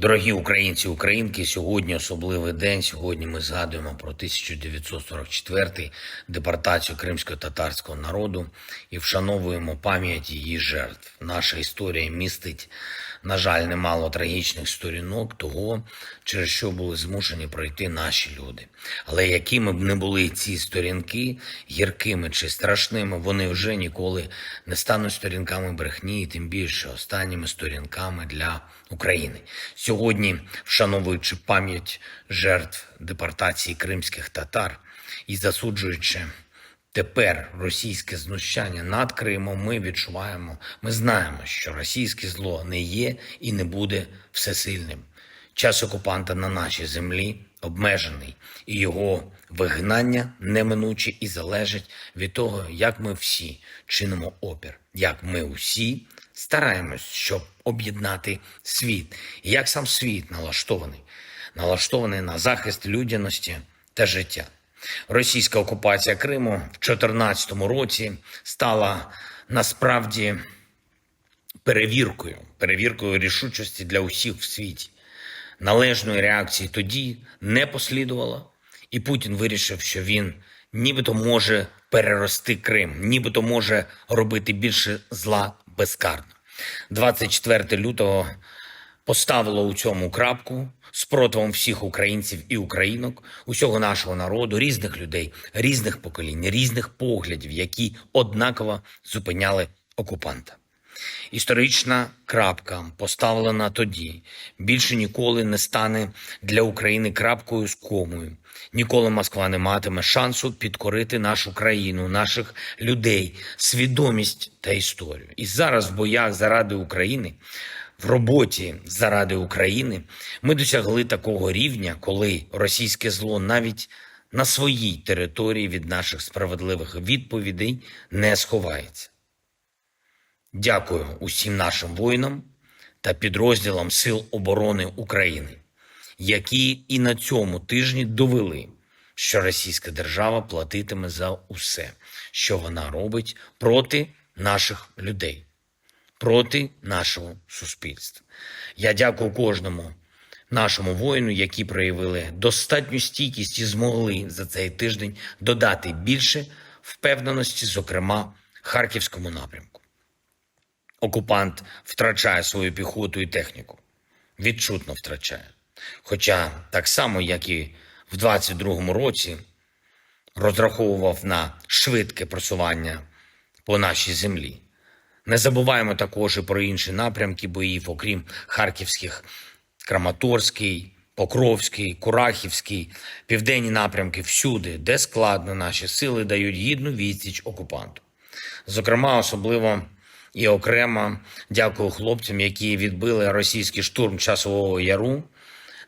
Дорогі українці, українки, сьогодні особливий день. Сьогодні ми згадуємо про 1944 депортацію кримсько-татарського народу і вшановуємо пам'ять її жертв. Наша історія містить, на жаль, немало трагічних сторінок того, через що були змушені пройти наші люди. Але якими б не були ці сторінки, гіркими чи страшними, вони вже ніколи не стануть сторінками брехні, і тим більше останніми сторінками для України. Сьогодні, вшановуючи пам'ять жертв депортації кримських татар і засуджуючи тепер російське знущання над Кримом, ми відчуваємо, ми знаємо, що російське зло не є і не буде всесильним. Час окупанта на нашій землі обмежений, і його вигнання неминуче і залежить від того, як ми всі чинимо опір, як ми усі стараємось, щоб об'єднати світ, і як сам світ налаштований, налаштований на захист людяності та життя. Російська окупація Криму в 2014 році стала насправді перевіркою, перевіркою рішучості для усіх в світі. Належної реакції тоді не послідувало, і Путін вирішив, що він нібито може перерости Крим, нібито може робити більше зла безкарно. 24 лютого поставило у цьому крапку спротивом всіх українців і українок, усього нашого народу, різних людей, різних поколінь, різних поглядів, які однаково зупиняли окупанта. Історична крапка, поставлена тоді, більше ніколи не стане для України крапкою з комою. Ніколи Москва не матиме шансу підкорити нашу країну, наших людей, свідомість та історію. І зараз в боях заради України, в роботі заради України, ми досягли такого рівня, коли російське зло навіть на своїй території від наших справедливих відповідей не сховається. Дякую усім нашим воїнам та підрозділам Сил оборони України, які і на цьому тижні довели, що Російська держава платитиме за усе, що вона робить проти наших людей, проти нашого суспільства. Я дякую кожному нашому воїну, які проявили достатню стійкість і змогли за цей тиждень додати більше впевненості, зокрема Харківському напрямку. Окупант втрачає свою піхоту і техніку. Відчутно втрачає. Хоча так само, як і в 22-му році, розраховував на швидке просування по нашій землі. Не забуваємо також і про інші напрямки боїв, окрім харківських, Краматорський, Покровський, Курахівський, південні напрямки всюди, де складно наші сили дають гідну відсіч окупанту. Зокрема, особливо і окремо дякую хлопцям, які відбили російський штурм часового яру.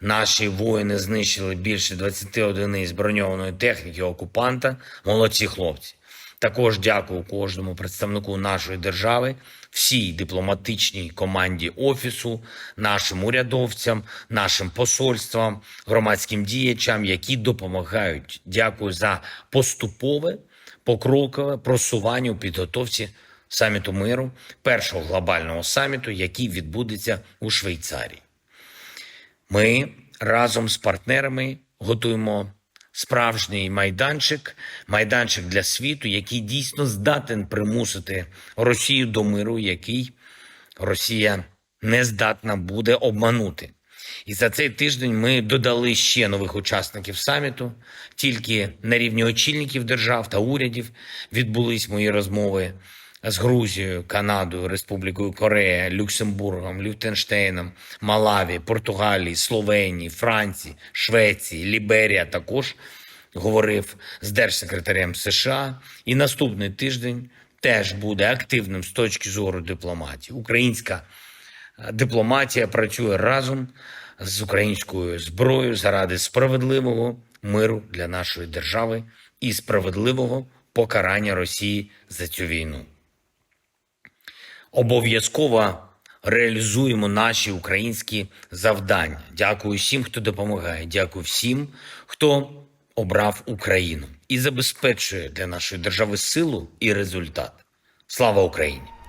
Наші воїни знищили більше 20 одиниць броньованої техніки окупанта. Молодці хлопці. Також дякую кожному представнику нашої держави, всій дипломатичній команді офісу, нашим урядовцям, нашим посольствам, громадським діячам, які допомагають. Дякую за поступове покрокове просування у підготовці саміту миру, першого глобального саміту, який відбудеться у Швейцарії. Ми разом з партнерами готуємо справжній майданчик, майданчик для світу, який дійсно здатен примусити Росію до миру, який Росія не здатна буде обманути. І за цей тиждень ми додали ще нових учасників саміту. Тільки на рівні очільників держав та урядів відбулись мої розмови з Грузією, Канадою, Республікою Корея, Люксембургом, Лютенштейном, Малаві, Португалії, Словенії, Франції, Швеції, Ліберія. Також говорив з держсекретарем США. І наступний тиждень теж буде активним з точки зору дипломатії. Українська е, дипломатія працює разом з українською зброєю заради справедливого миру для нашої держави і справедливого покарання Росії за цю війну. Обов'язково реалізуємо наші українські завдання. Дякую всім, хто допомагає. Дякую всім, хто обрав Україну і забезпечує для нашої держави силу і результат. Слава Україні!